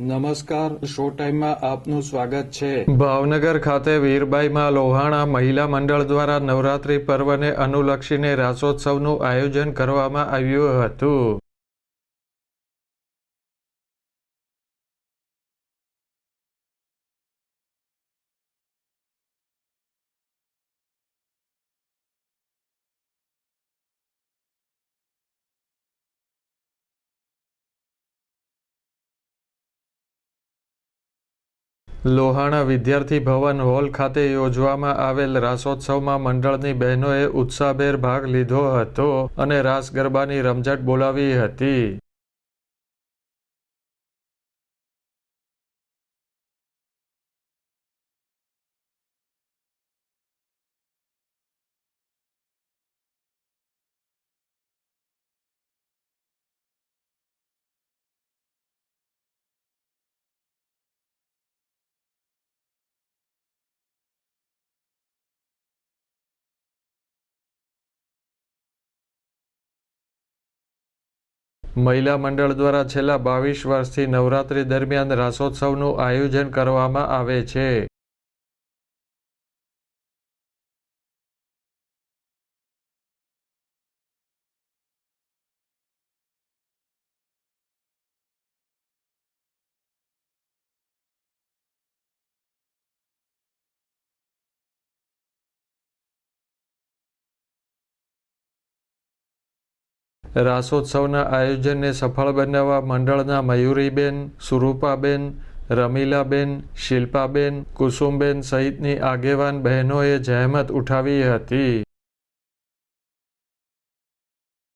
નમસ્કાર, શો ટાઈમમાં આપનું સ્વાગત છે. ભાવનગર ખાતે વીરબાઈમાં લોહાણા મહિલા મંડળ દ્વારા નવરાત્રી પર્વને અનુલક્ષીને રાસોત્સવનું આયોજન કરવામાં આવ્યું હતું. લોહાણા વિદ્યાર્થી ભવન હોલ ખાતે યોજવામાં આવેલ રાસોત્સવમાં મંડળની બહેનોએ ઉત્સાહભેર ભાગ લીધો હતો અને રાસ ગરબાની રમઝટ બોલાવી હતી. મહિલા મંડળ દ્વારા છેલ્લા બાવીસ વર્ષથી નવરાત્રી દરમિયાન રાસોત્સવનું આયોજન કરવામાં આવે છે. રાસોત્સવના આયોજનને સફળ બનાવવા મંડળના મયુરીબેન, સુરૂપાબેન, રમીલાબેન, શિલ્પાબેન, કુસુમબેન સહિતની આગેવાન બહેનોએ જહેમત ઉઠાવી હતી.